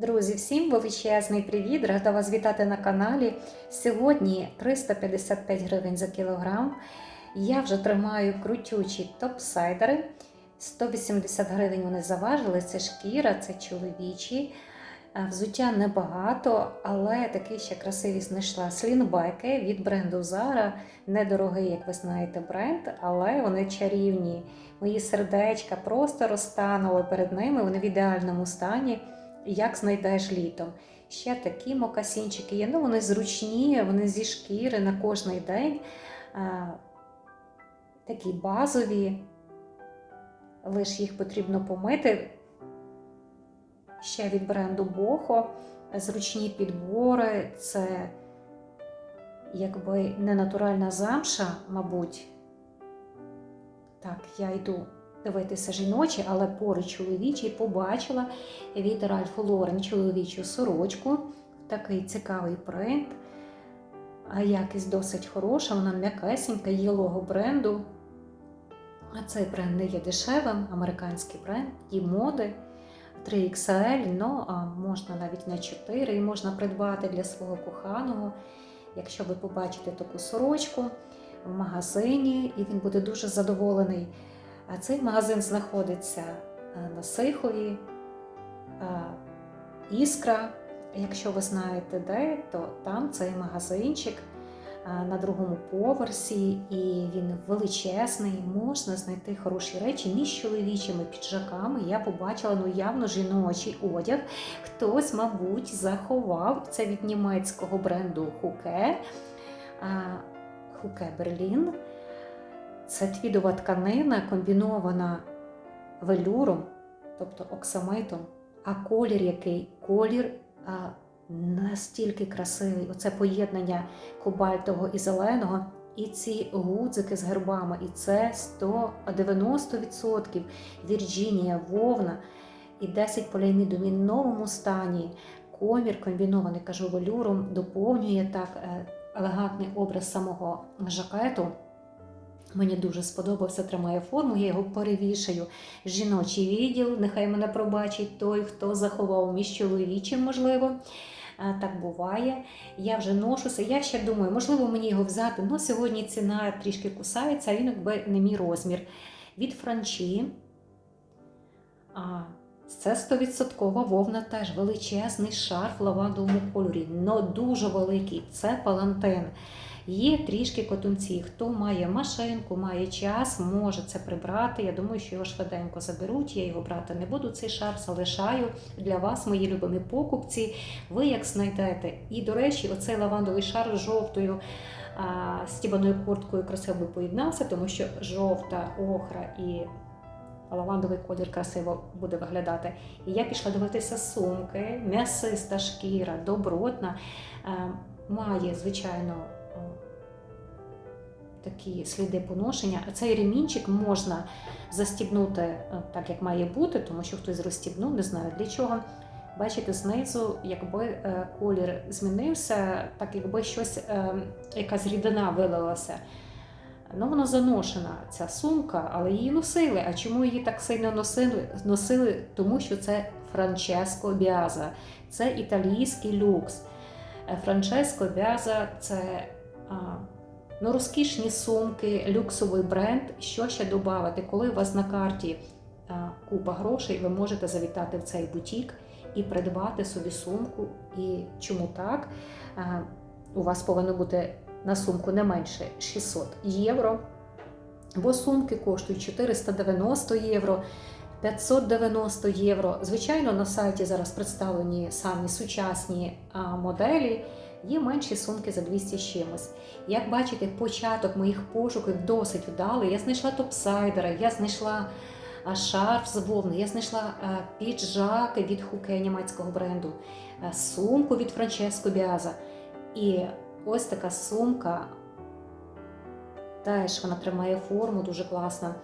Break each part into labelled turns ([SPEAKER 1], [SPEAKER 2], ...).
[SPEAKER 1] Друзі, всім величезний привіт! Рада вас вітати на каналі. Сьогодні 355 гривень за кілограм. Я вже тримаю крутючі топсайдери. 180 гривень вони заважили. Це шкіра, це чоловічі. Е, Взуття небагато, але такий ще красивий знайшла слінбеки від бренду Zara. Недорогий, як ви знаєте, бренд, але вони чарівні. Мої сердечка просто розтанули перед ними. Вони в ідеальному стані як знайдеш літом. Ще такі мокасінчики є. Ну, вони зручні, вони зі шкіри на кожний день. Такі базові, лише їх потрібно помити. Ще від бренду Бохо. Зручні підбори, це якби не натуральна замша, мабуть. Так, я йду дивитися жіночі, але поруч чоловічий побачила від Ralph Lauren чоловічу сорочку. Такий цікавий принт. А якість досить хороша, вона м'якесенька, є лого бренду. А цей бренд не є дешевим, американський бренд, і моди 3XL, ну а можна навіть на 4 і можна придбати для свого коханого. Якщо ви побачите таку сорочку в магазині, і він буде дуже задоволений. А цей магазин знаходиться е, на Сихові, Іскра. Якщо ви знаєте де, то там цей магазинчик е, на другому поверсі, і він величезний. Можна знайти хороші речі між чоловічими піджаками. Я побачила ну явно жіночий одяг. Хтось, мабуть, заховав це від німецького бренду Хуке. Хуке Берлін. Це твідова тканина комбінована велюром, тобто оксамитом, а колір який? Колір а, настільки красивий. Оце поєднання кобальтового і зеленого. І ці гудзики з гербами, і це 190% Вірджинія, вовна і 10 поліаміду в новому стані. Комір комбінований, кажу, велюром, доповнює так е, елегантний образ самого жакету. Мені дуже сподобався, тримає форму, я його перевішаю. Жіночий відділ, нехай мене пробачить той, хто заховав між чоловічим, можливо. Так буває. Я вже ношуся. Я ще думаю, можливо, мені його взяти. але сьогодні ціна трішки кусається, а він якби не мій розмір. Від франчі. А, це 100% вовна теж величезний шарф лавандовому кольорі, но дуже великий. Це палантин. Є трішки котунці. Хто має машинку, має час, може це прибрати. Я думаю, що його швиденько заберуть. Я його брати не буду. Цей шар залишаю для вас, мої любимі покупці. Ви як знайдете. І, до речі, оцей лавандовий шар з жовтою стібаною курткою красиво поєднався, тому що жовта охра і. Лавандовий колір красиво буде виглядати. І я пішла дивитися сумки, м'ясиста шкіра, добротна, має, звичайно, такі сліди поношення. А цей ремінчик можна застібнути е, так, як має бути, тому що хтось розстібнув, не знаю для чого. Бачите, знизу, якби е, колір змінився, так якби щось, е, якась рідина вилилася. Ну, вона заношена, ця сумка, але її носили. А чому її так сильно носили? Носили? Тому що це Франческо Біаза, це італійський люкс. Франческо Біаза це ну, розкішні сумки, люксовий бренд. Що ще додати? Коли у вас на карті купа грошей, ви можете завітати в цей бутік і придбати собі сумку. І чому так? У вас повинно бути на сумку не менше 600 євро, бо сумки коштують 490 євро. 590 євро. Звичайно, на сайті зараз представлені самі сучасні моделі, є менші сумки за 200 з чимось. Як бачите, початок моїх пошуків досить вдалий. Я знайшла топсайдера, я знайшла шарф з вовни, я знайшла піджак від хуке німецького бренду, сумку від Франческо Біаза. І ось така сумка. Теж вона тримає форму, дуже класна.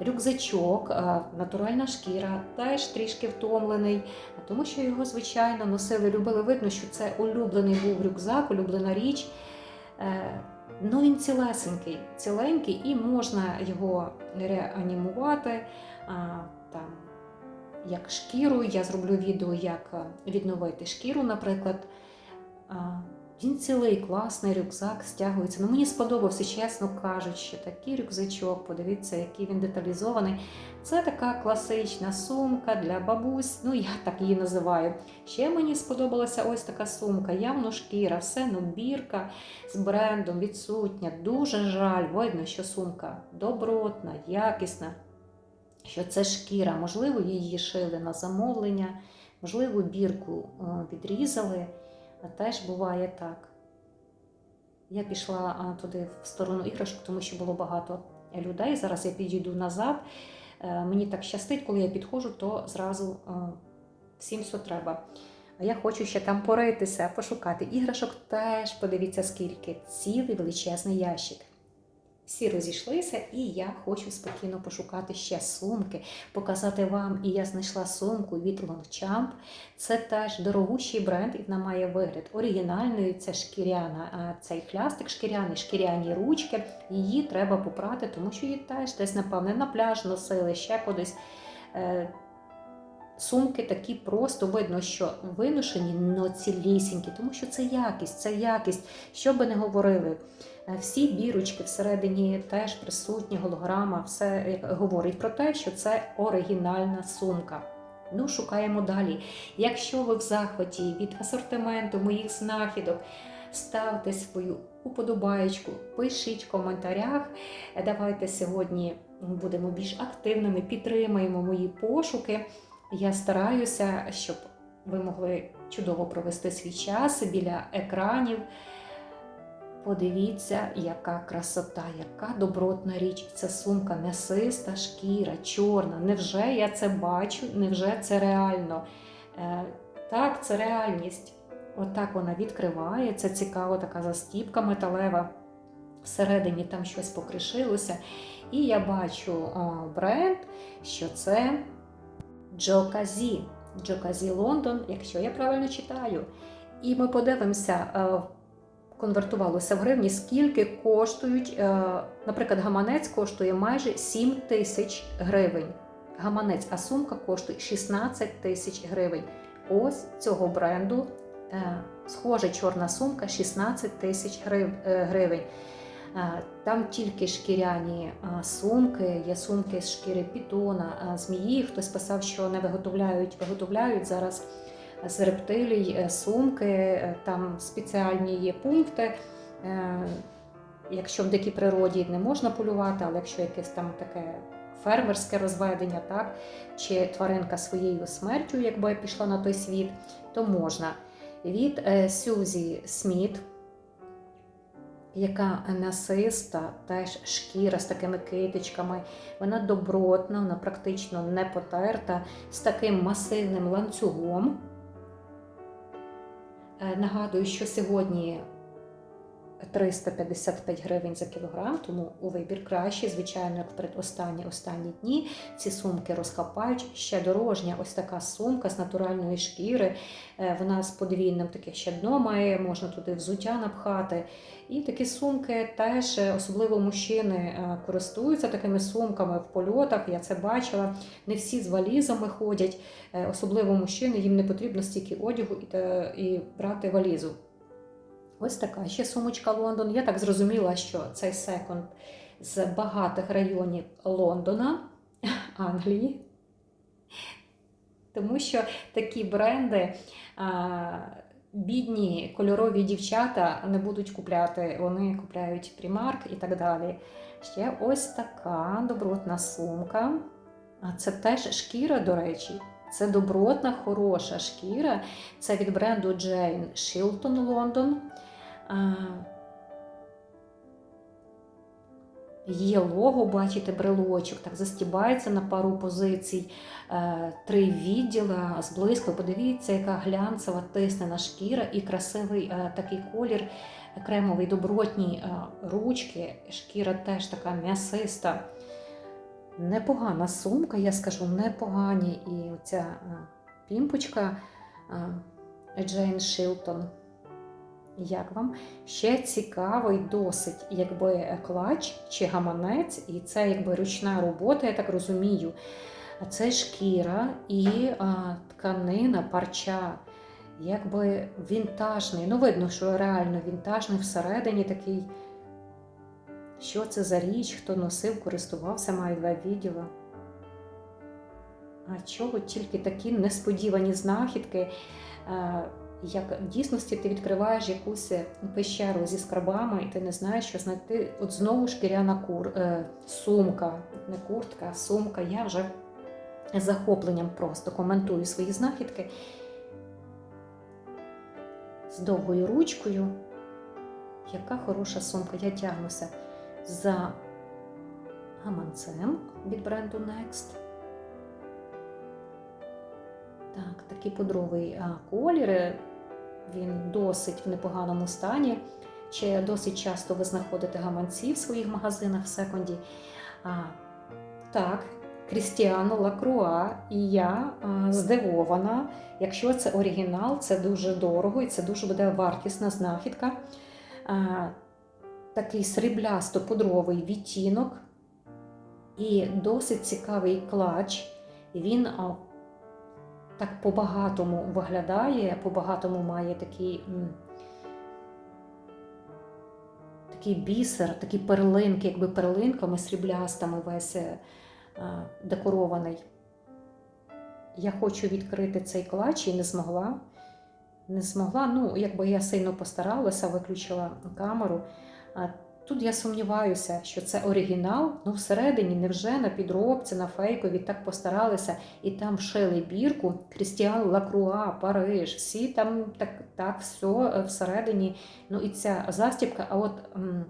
[SPEAKER 1] Рюкзачок, натуральна шкіра, теж трішки втомлений, тому що його, звичайно, носили, любили. Видно, що це улюблений був рюкзак, улюблена річ. Е, ну, він цілесенький, ціленький, і можна його реанімувати, там, як шкіру. Я зроблю відео, як е, відновити шкіру, наприклад. Він цілий класний рюкзак стягується. Ну, мені сподобався, чесно кажучи, такий рюкзачок. Подивіться, який він деталізований. Це така класична сумка для бабусь. Ну, я так її називаю. Ще мені сподобалася ось така сумка, явно шкіра, все ну, бірка з брендом відсутня. Дуже жаль, видно, що сумка добротна, якісна, що це шкіра. Можливо, її шили на замовлення, можливо, бірку е, відрізали. А теж буває так. Я пішла туди в сторону іграшок, тому що було багато людей. Зараз я підійду назад. Е, Мені так щастить, коли я підходжу, то зразу е, всім все треба. А я хочу ще там поритися, пошукати. Іграшок теж подивіться, скільки цілий величезний ящик. Всі розійшлися, і я хочу спокійно пошукати ще сумки, показати вам. І я знайшла сумку від Longchamp. Це теж дорогущий бренд, і вона має вигляд оригінальної. Це шкіряна, а цей хлястик шкіряний, шкіряні ручки. Її треба попрати, тому що її теж десь, напевне, на пляж носили, ще кудись. Е, Сумки такі просто видно, що виношені, но цілісінькі, тому що це якість, це якість. Що би не говорили, всі бірочки всередині теж присутні, голограма, все говорить про те, що це оригінальна сумка. Ну, шукаємо далі. Якщо ви в захваті від асортименту моїх знахідок, ставте свою уподобаєчку, пишіть в коментарях. Е, Давайте сьогодні будемо більш активними, підтримаємо мої пошуки. Я стараюся, щоб ви могли чудово провести свій час біля екранів. Подивіться, яка красота, яка добротна річ. Це сумка м'ясиста, шкіра, чорна. Невже я це бачу? Невже це реально? Е, так, це реальність. Отак вона відкриває. Це цікаво, така застіпка металева. Всередині там щось покришилося. І я бачу о, бренд, що це Джоказі. Джоказі Лондон, якщо я правильно читаю. І ми подивимося, е, конвертувалося в гривні, скільки коштують, е, наприклад, гаманець коштує майже 7 тисяч гривень. Гаманець, а сумка коштує 16 тисяч гривень. Ось цього бренду е, схожа чорна сумка 16 тисяч е, гривень. Там тільки шкіряні сумки, є сумки з шкіри пітона, змії. Хтось писав, що не виготовляють, виготовляють зараз з рептилій е, сумки, е, там спеціальні є пункти. Е, Якщо в дикій природі не можна полювати, але якщо якесь там таке фермерське розведення, так, чи тваринка своєю смертю, якби пішла на той світ, то можна. Від Сюзі Сміт, яка м'ясиста, теж шкіра з такими китичками. Вона добротна, вона практично не потерта, з таким масивним ланцюгом. Е, Нагадую, що сьогодні 355 гривень за кілограм, тому у вибір кращий, звичайно, як передостанні останні дні. Ці сумки розхапають. Ще дорожня, ось така сумка з натуральної шкіри. Е, Вона з подвійним таке ще дно має, можна туди взуття напхати. І такі сумки теж, е, особливо мужчини, е, користуються такими сумками в польотах. Я це бачила. Не всі з валізами ходять, особливо мужчини, їм не потрібно стільки одягу і брати валізу. Ось така ще сумочка Лондон. Я так зрозуміла, що цей секонд з багатих районів Лондона, Англії. Тому що такі бренди, а, бідні кольорові дівчата не будуть купляти, вони купляють Primark і так далі. Ще ось така добротна сумка. А це теж шкіра, до речі. Це добротна, хороша шкіра. Це від бренду Jane Shilton London. Є лого, бачите, брелочок, так застібається на пару позицій, Е, три відділа з близько. Подивіться, яка глянцева тиснена шкіра і красивий е, такий колір, кремовий добротні е, ручки. Шкіра теж така м'ясиста. Непогана сумка, я скажу, непогані. І оця е, пімпочка е, Джейн Шилтон. Як вам? Ще цікавий досить, якби клач чи гаманець, і це якби ручна робота, я так розумію. Це шкіра і а, тканина, парча. Якби вінтажний. Ну, видно, що реально вінтажний всередині такий. Що це за річ, хто носив, користувався, маю два відділа. А чого тільки такі несподівані знахідки, е, як в дійсності ти відкриваєш якусь пещеру зі скарбами, і ти не знаєш, що знайти. От знову шкіряна кур, е, сумка, не куртка, а сумка. Я вже з захопленням просто коментую свої знахідки з довгою ручкою. Яка хороша сумка, я тягнуся за гаманцем від бренду Next. Так, такий пудровий колір. Він досить в непоганому стані. Чи досить часто ви знаходите гаманці в своїх магазинах в секонді. А, так, Крістіано Лакруа, і я а, здивована. Якщо це оригінал, це дуже дорого і це дуже буде вартісна знахідка. А, такий сріблясто-пудровий відтінок і досить цікавий клач. Він так по-багатому виглядає, по-багатому має такий, такий бісер, такі перлинки, якби перлинками сріблястими весь е, декорований. Я хочу відкрити цей клач і не змогла. Не змогла, ну, якби я сильно постаралася, виключила камеру. Тут я сумніваюся, що це оригінал. Ну, всередині невже на підробці, на фейкові так постаралися і там вшили бірку Крістіан Лакруа, Париж, всі там так, так все всередині. Ну і ця застібка, а от м,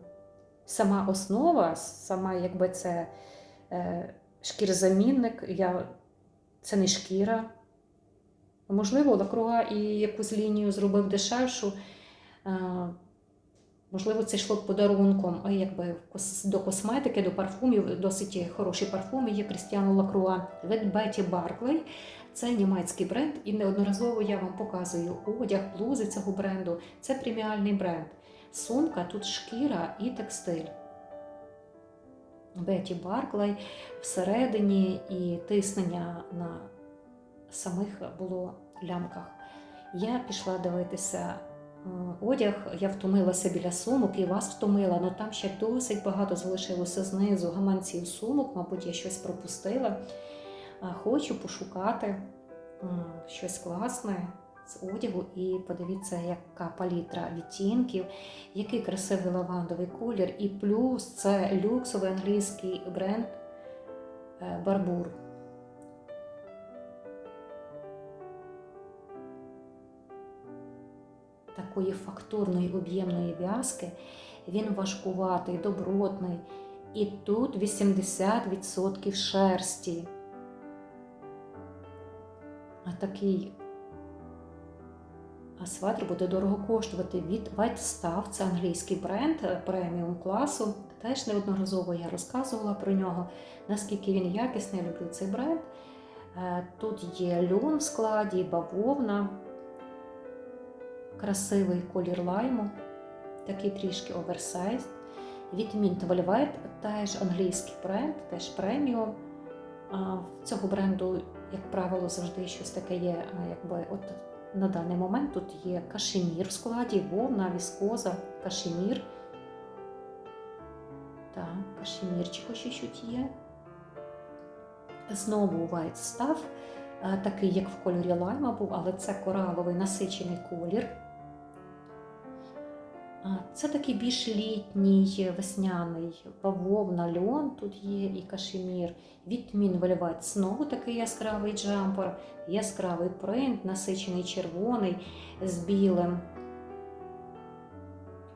[SPEAKER 1] сама основа, сама якби це е, шкірзамінник, я, це не шкіра. Можливо, Лакруа і якусь лінію зробив дешевшу. Е, Можливо, це йшло подарунком якби до косметики, до парфумів. Досить хороші парфуми є Крістіану Лакруа від Беті Барклей. Це німецький бренд, і неодноразово я вам показую одяг, блузи цього бренду. Це преміальний бренд. Сумка тут шкіра і текстиль. Беті Барклей всередині і тиснення на самих було лямках. Я пішла дивитися одяг, я втомилася біля сумок і вас втомила, але там ще досить багато залишилося знизу гаманців сумок, мабуть, я щось пропустила. Хочу пошукати щось класне з одягу і подивіться, яка палітра відтінків, який красивий лавандовий колір, і плюс це люксовий англійський бренд Барбур. Такої фактурної об'ємної в'язки, він важкуватий, добротний. І тут 80% шерсті. А такий асватр буде дорого коштувати від White Stuff, це англійський бренд преміум класу. Теж неодноразово я розказувала про нього, наскільки він якісний, люблю цей бренд. Тут є льон в складі, бавовна красивий колір лайму, такий трішки оверсайз. Від Mint теж англійський бренд, теж преміум. В цього бренду, як правило, завжди щось таке є, якби от на даний момент тут є кашемір в складі, вовна, віскоза, кашемір. Так, кашемірчик ось щось є. Знову White Stuff, такий, як в кольорі лайма був, але це кораловий насичений колір. Це такий більш літній весняний бавовна, льон тут є і кашемір. Вітмін виливать знову такий яскравий джампер, яскравий принт, насичений червоний з білим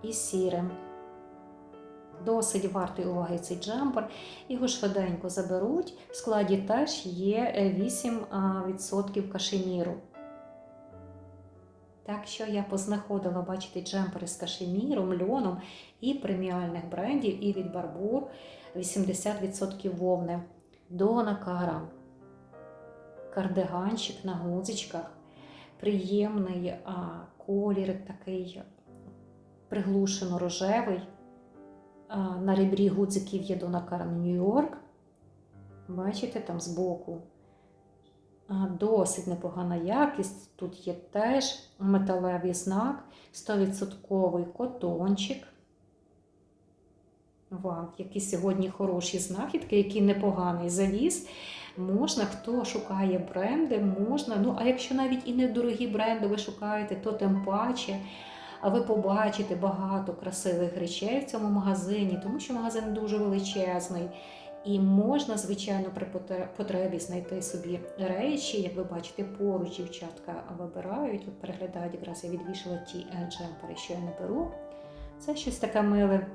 [SPEAKER 1] і сірим. Досить вартий уваги цей джампер. Його швиденько заберуть. В складі теж є 8% кашеміру. Так що я познаходила, бачите, джемпери з кашеміром, льоном і преміальних брендів, і від Барбур 80% вовни. Дона Кара. Кардиганчик на гузичках. Приємний а, колір такий приглушено рожевий. На ребрі гудзиків є Дона Кара Нью-Йорк. Бачите, там збоку Досить непогана якість. Тут є теж металевий знак, 100% котончик. Вау, які сьогодні хороші знахідки, який непоганий завіс. Можна, хто шукає бренди, можна. Ну, а якщо навіть і недорогі бренди ви шукаєте, то тим паче. А ви побачите багато красивих речей в цьому магазині, тому що магазин дуже величезний. І можна, звичайно, при потребі знайти собі речі. Як ви бачите, поруч дівчатка вибирають, от переглядають, якраз я відвішала ті е, джемпери, що я не беру. Це щось таке миле,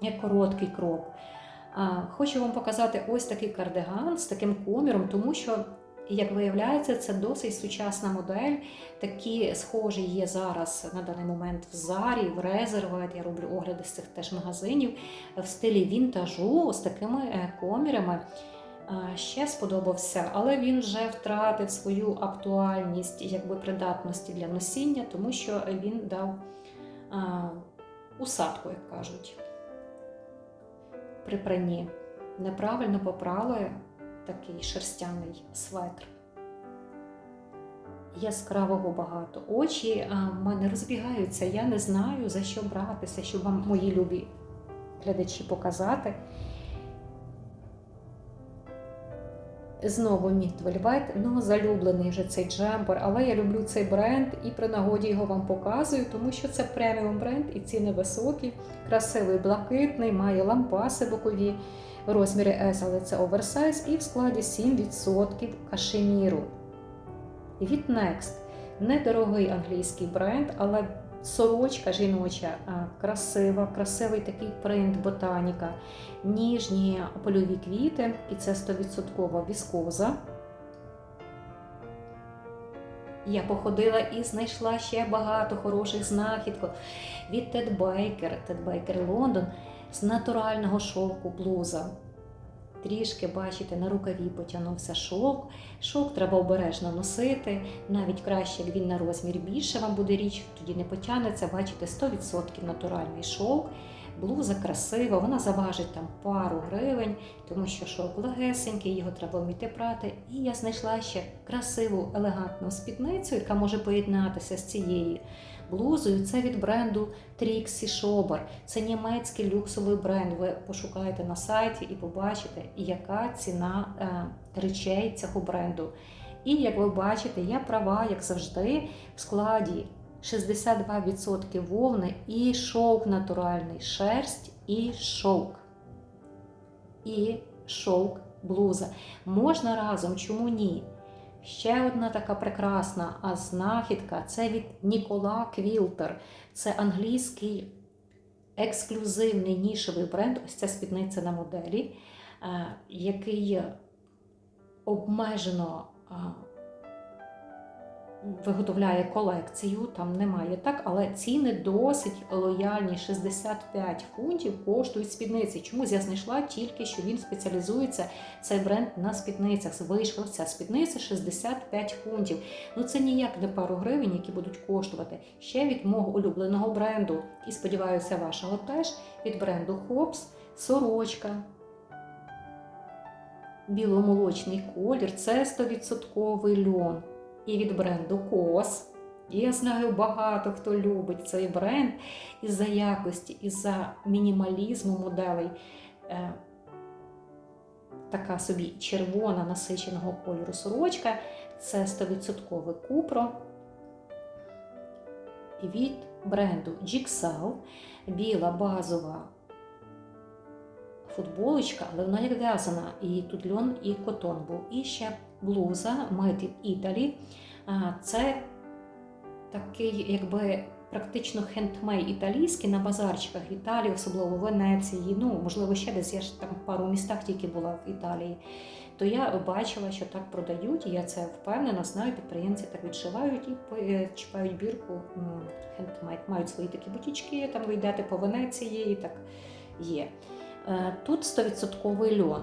[SPEAKER 1] як короткий кроп. Хочу вам показати ось такий кардиган з таким коміром, тому що, як виявляється, це досить сучасна модель. Такі схожі є зараз на даний момент в Зарі, в Резервет. Я роблю огляди з цих теж магазинів в стилі вінтажу з такими е, комірами. Ще сподобався, але він вже втратив свою актуальність якби придатності для носіння, тому що він дав а, усадку, як кажуть при пранні. Неправильно попрали такий шерстяний светр. Яскравого багато. Очі в мене розбігаються. Я не знаю, за що братися, щоб вам мої любі глядачі показати. Знову Міт Вельвет, ну залюблений вже цей джемпер, але я люблю цей бренд і при нагоді його вам показую, тому що це преміум бренд і ціни високі, красивий блакитний, має лампаси бокові, розміри S, але це оверсайз, і в складі 7% кашеміру. Від Next. Недорогий англійський бренд, але сорочка жіноча красива, красивий такий принт ботаніка, ніжні польові квіти, і це 100% віскоза. Я походила і знайшла ще багато хороших знахідок. Від Ted Baker, Ted Baker London з натурального шовку блуза. Трішки, бачите, на рукаві потягнувся шовк. Шовк треба обережно носити. Навіть краще, як він на розмір більше вам буде річ, тоді не потягнеться. Бачите, 100% натуральний шовк. Блуза красива, вона заважить там пару гривень, тому що шовк легесенький, його треба вміти прати. І я знайшла ще красиву елегантну спідницю, яка може поєднатися з цією блузою. Це від бренду Trixie Schober. Це німецький люксовий бренд. Ви пошукаєте на сайті і побачите, яка ціна е, речей цього бренду. І як ви бачите, я права, як завжди, в складі 62% вовни і шовк натуральний, шерсть і шовк. І шовк блуза. Можна разом, чому ні? Ще одна така прекрасна а знахідка це від Нікола Квілтер. Це англійський ексклюзивний нішевий бренд. Ось ця спідниця на моделі, е, який обмежено е, виготовляє колекцію, там немає так, але ціни досить лояльні. 65 фунтів коштують спідниці. Чомусь я знайшла тільки, що він спеціалізується цей бренд на спідницях. Вийшла ця спідниця 65 фунтів. Ну це ніяк не пару гривень, які будуть коштувати. Ще від мого улюбленого бренду. І сподіваюся, вашого теж від бренду Hobbs сорочка. Біломолочний колір це 100% льон і від бренду Кос. Я знаю, багато хто любить цей бренд із-за якості, із-за мінімалізму моделей. Е, така собі червона насиченого кольору сорочка. Це 100% купро. Від бренду Jigsaw біла базова футболочка, але вона як в'язана, і тут льон і котон був. І ще блуза Made in Italy. Це такий, якби практично хендмей італійський на базарчиках в Італії, особливо в Венеції. Ну, можливо, ще десь я ж там пару містах тільки була в Італії. То я бачила, що так продають, і я це впевнена, знаю, підприємці так відшивають і чіпають бірку хендмейд. Мають свої такі бутічки, там ви йдете по Венеції, і так є. Е, Тут 100% льон.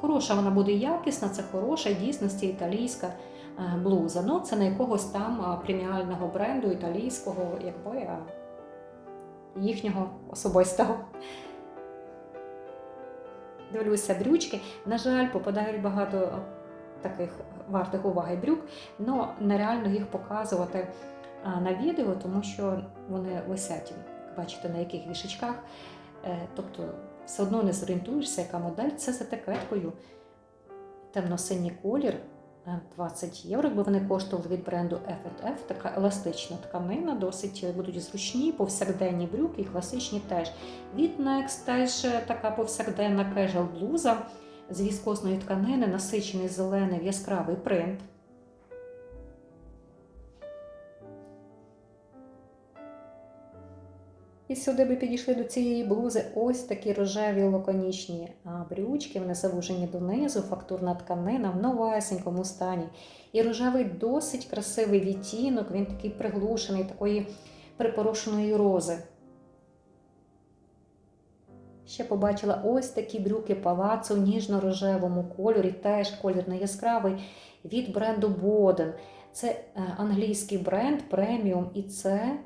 [SPEAKER 1] Хороша вона буде якісна, це хороша, дійсності італійська е, блуза. Ну, це не якогось там е, преміального бренду італійського, якби а їхнього особистого. Дивлюся брючки. На жаль, попадають багато таких вартих уваги брюк, але нереально їх показувати на відео, тому що вони висять, бачите, на яких вішечках. Е, Тобто все одно не зорієнтуєшся, яка модель. Це з етикеткою. Темно-синій колір. е, 20 євро, бо вони коштували від бренду F&F. Така еластична тканина, досить будуть зручні, повсякденні брюки і класичні теж. Від Next теж е, така повсякденна casual блуза з віскозної тканини, насичений зелений яскравий принт. І сюди би підійшли до цієї блузи ось такі рожеві лаконічні брючки, вони завужені донизу, фактурна тканина в новесенькому стані. І рожевий досить красивий відтінок, він такий приглушений, такої припорошеної рози. Ще побачила ось такі брюки палацу в ніжно-рожевому кольорі, теж колір не яскравий від бренду Боден. Це е, англійський бренд преміум, і це,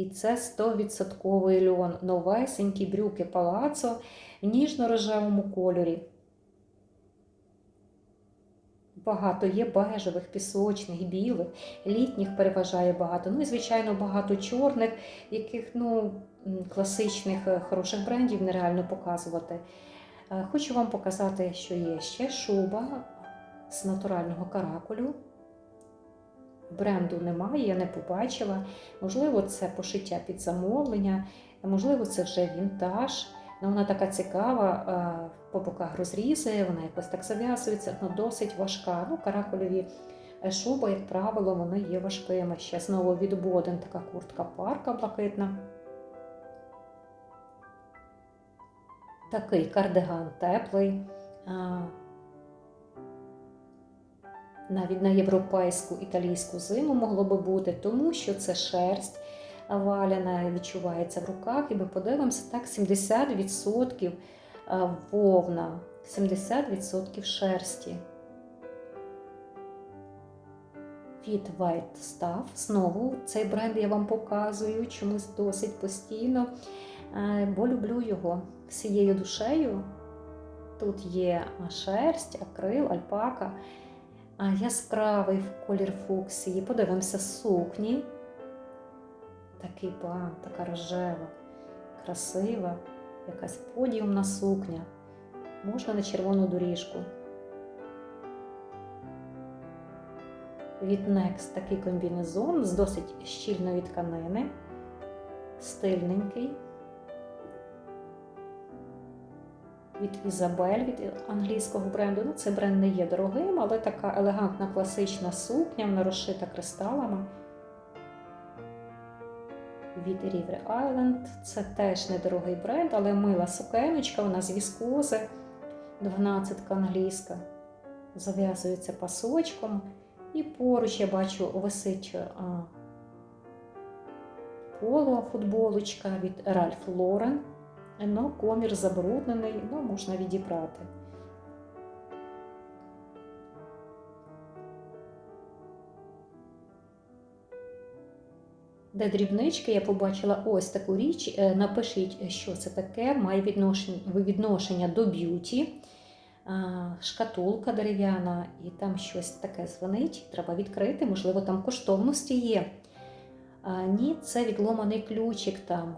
[SPEAKER 1] і це 100% льон. Новесенькі брюки палацо в ніжно-рожевому кольорі. Багато є бежевих, пісочних, білих, літніх переважає багато. Ну і, звичайно, багато чорних, яких ну, класичних е, хороших брендів нереально показувати. Е, Хочу вам показати, що є ще шуба з натурального каракулю. Бренду немає, я не побачила. Можливо, це пошиття під замовлення, можливо, це вже вінтаж. Ну, вона така цікава, е, по боках розрізи, вона якось так зав'язується, але досить важка. Ну, каракульові е, шуби, як правило, вони є важкими. Ще знову від Боден така куртка парка блакитна. Такий кардиган теплий. Навіть на європейську італійську зиму могло би бути, тому що це шерсть валяна, відчувається в руках, і ми подивимося, так, 70% вовна, 70% шерсті. Від White Stuff. Знову цей бренд я вам показую чомусь досить постійно, е, бо люблю його всією душею. Тут є шерсть, акрил, альпака, яскравий в колір фуксії. Подивимося сукні. Такий бант, така рожева, красива, якась подіумна сукня. Можна на червону доріжку. Від Next такий комбінезон з досить щільної тканини, стильненький. Від Ізабель від англійського бренду. Ну, цей бренд не є дорогим, але така елегантна класична сукня, вона розшита кристалами. Від River Island. Це теж недорогий бренд, але мила сукеночка, вона з віскози, 12 англійська. Зав'язується пасочком. І поруч я бачу висить а, поло футболочка від Ralph Lauren. Ну, комір забруднений, ну, можна відібрати. Де дрібнички я побачила ось таку річ. Е, Напишіть, що це таке, має відношення, відношення до б'юті. Шкатулка дерев'яна, і там щось таке дзвонить, треба відкрити, можливо, там коштовності є. Ні, це відломаний ключик там.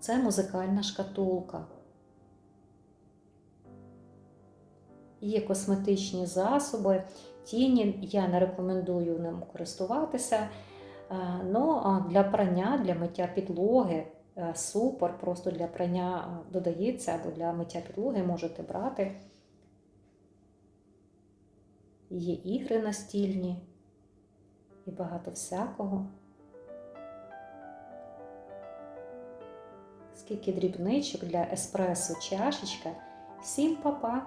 [SPEAKER 1] Це музикальна шкатулка. Є косметичні засоби, тіні я не рекомендую ним користуватися. Е, Ну, а для прання, для миття підлоги е, супер, просто для прання е, додається або для миття підлоги можете брати. Є ігри настільні і багато всякого. скільки дрібничок для еспресо чашечка. Всім па-па!